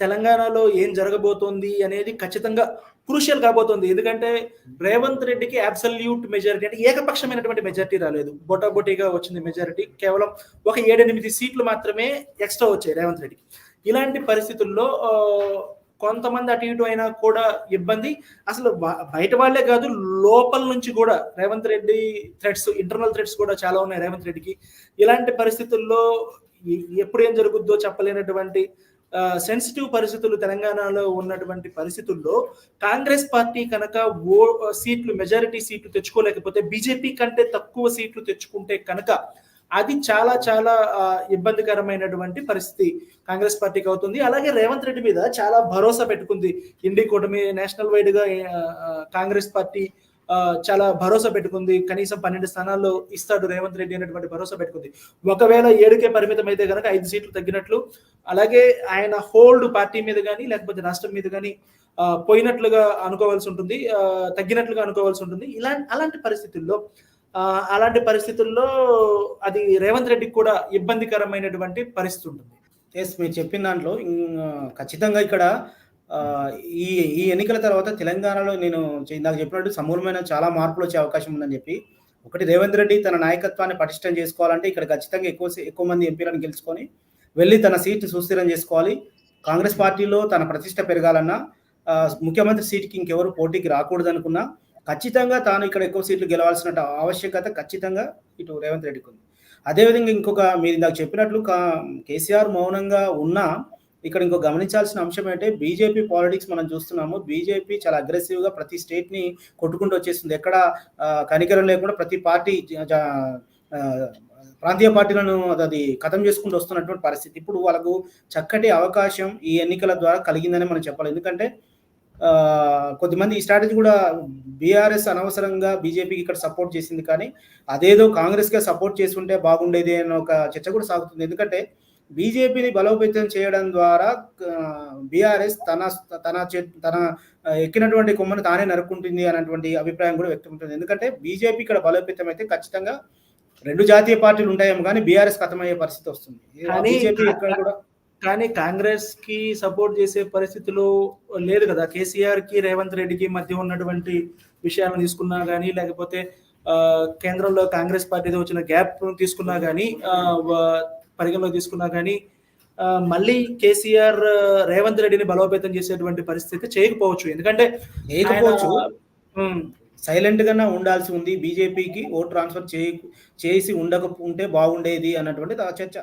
తెలంగాణలో ఏం జరగబోతోంది అనేది ఖచ్చితంగా క్రూషియల్ కాబోతోంది. ఎందుకంటే రేవంత్ రెడ్డికి అబ్సల్యూట్ మెజారిటీ అంటే ఏకపక్షమైనటువంటి మెజారిటీ రాలేదు. బొటాబొటీగా వచ్చింది మెజారిటీ కేవలం ఒక ఏడెనిమిది సీట్లు మాత్రమే ఎక్స్ట్రా వచ్చాయి రేవంత్ రెడ్డికి. ఇలాంటి పరిస్థితుల్లో కొంతమంది అటు ఇటు అయినా కూడా ఇబ్బంది. అసలు బయట వాళ్ళే కాదు లోపల నుంచి కూడా Revanth Reddy threads internal threads కూడా చాలా ఉన్నాయి రేవంత్ రెడ్డికి. ఇలాంటి పరిస్థితుల్లో ఎప్పుడు ఏం జరుగుద్దో చెప్పలేనటువంటి సెన్సిటివ్ పరిస్థితులు తెలంగాణలో ఉన్నటువంటి పరిస్థితుల్లో కాంగ్రెస్ పార్టీ కనుక ఓ సీట్లు మెజారిటీ సీట్లు తెచ్చుకోలేకపోతే బీజేపీ కంటే తక్కువ సీట్లు తెచ్చుకుంటే కనుక అది చాలా చాలా ఇబ్బందికరమైనటువంటి పరిస్థితి కాంగ్రెస్ పార్టీకి అవుతుంది. అలాగే రేవంత్ రెడ్డి మీద చాలా భరోసా పెట్టుకుంది. ఇండి కూటమి నేషనల్ వైడ్గా కాంగ్రెస్ పార్టీ చాలా భరోసా పెట్టుకుంది. కనీసం పన్నెండు స్థానాల్లో ఇస్తాడు రేవంత్ రెడ్డి అనేటువంటి భరోసా పెట్టుకుంది. ఒకవేళ ఏడుకే పరిమితం అయితే కనుక ఐదు సీట్లు తగ్గినట్లు అలాగే ఆయన హోల్డ్ పార్టీ మీద కానీ లేకపోతే రాష్ట్రం మీద కానీ పోయినట్లుగా అనుకోవాల్సి ఉంటుంది. తగ్గినట్లుగా అనుకోవాల్సి ఉంటుంది. ఇలా అలాంటి పరిస్థితుల్లో అలాంటి పరిస్థితుల్లో అది రేవంత్ రెడ్డికి కూడా ఇబ్బందికరమైనటువంటి పరిస్థితి ఉంటుంది. ఎస్ మీరు చెప్పిన దాంట్లో ఖచ్చితంగా ఇక్కడ ఈ ఈ ఎన్నికల తర్వాత తెలంగాణలో నేను ఇందాక చెప్పినట్టు సమూలమైన చాలా మార్పులు వచ్చే అవకాశం ఉందని చెప్పి ఒకటి రేవంత్ రెడ్డి తన నాయకత్వాన్ని పటిష్టం చేసుకోవాలంటే ఇక్కడ ఖచ్చితంగా ఎక్కువ ఎక్కువ మంది ఎంపీలను గెలుచుకొని వెళ్ళి తన సీట్ సుస్థిరం చేసుకోవాలి. కాంగ్రెస్ పార్టీలో తన ప్రతిష్ట పెరగాలన్నా ముఖ్యమంత్రి సీట్కి ఇంకెవరు పోటీకి రాకూడదు అనుకున్నా ఖచ్చితంగా తాను ఇక్కడ ఎక్కువ సీట్లు గెలవాల్సిన ఆవశ్యకత ఖచ్చితంగా ఇటు రేవంత్ రెడ్డికి ఉంది. అదేవిధంగా ఇంకొక మీరు ఇందాక చెప్పినట్లు కా- కేసీఆర్ మౌనంగా ఉన్నా ఇక్కడ ఇంకో గమనించాల్సిన అంశం ఏంటంటే బీజేపీ పాలిటిక్స్ మనం చూస్తున్నాము. బీజేపీ చాలా అగ్రెసివ్గా ప్రతి స్టేట్ని కొట్టుకుంటూ వచ్చేస్తుంది. ఎక్కడ కనికరం లేకుండా ప్రతి పార్టీ ప్రాంతీయ పార్టీలను అది ఖతం చేసుకుంటూ వస్తున్నటువంటి పరిస్థితి. ఇప్పుడు వాళ్ళకు చక్కటి అవకాశం ఈ ఎన్నికల ద్వారా కలిగిందని మనం చెప్పాలి. ఎందుకంటే కొద్దిమంది ఈ స్ట్రాటజీ కూడా బీఆర్ఎస్ అనవసరంగా బీజేపీకి ఇక్కడ సపోర్ట్ చేసింది. కానీ అదేదో కాంగ్రెస్గా సపోర్ట్ చేస్తుంటే బాగుండేది అనే ఒక చర్చ కూడా సాగుతుంది. ఎందుకంటే బీజేపీని బలోపేతం చేయడం ద్వారా బీఆర్ఎస్ తన తన చే- తన ఎక్కినటువంటి కొమ్మను తానే నరుక్కుంటుంది అన్నటువంటి అభిప్రాయం కూడా వ్యక్తం ఉంటుంది ఎందుకంటే బీజేపీ ఇక్కడ బలోపేతం అయితే ఖచ్చితంగా రెండు జాతీయ పార్టీలు ఉంటాయేమో కానీ బీఆర్ఎస్ ఖతమయ్యే పరిస్థితి వస్తుంది. కానీ బీజేపీ ఎక్కడ కూడా కానీ కాంగ్రెస్కి సపోర్ట్ చేసే పరిస్థితిలో లేదు కదా. కేసీఆర్కి రేవంత్ రెడ్డికి మధ్య ఉన్నటువంటి విషయాలను తీసుకున్నా కానీ లేకపోతే కేంద్రంలో కాంగ్రెస్ పార్టీతో వచ్చిన గ్యాప్ తీసుకున్నా కానీ పరిగణలో తీసుకున్నా కానీ మళ్ళీ కేసీఆర్ రేవంత్ రెడ్డిని బలోపేతం చేసేటువంటి పరిస్థితి చేయకపోవచ్చు. ఎందుకంటే ఉమ్, సైలెంట్ గానే ఉండాల్సి ఉంది. బీజేపీకి ఓట్ ట్రాన్స్ఫర్ చేయ చేసి ఉండకపోతే బాగుండేది అన్నటువంటిది ఆ చర్చ.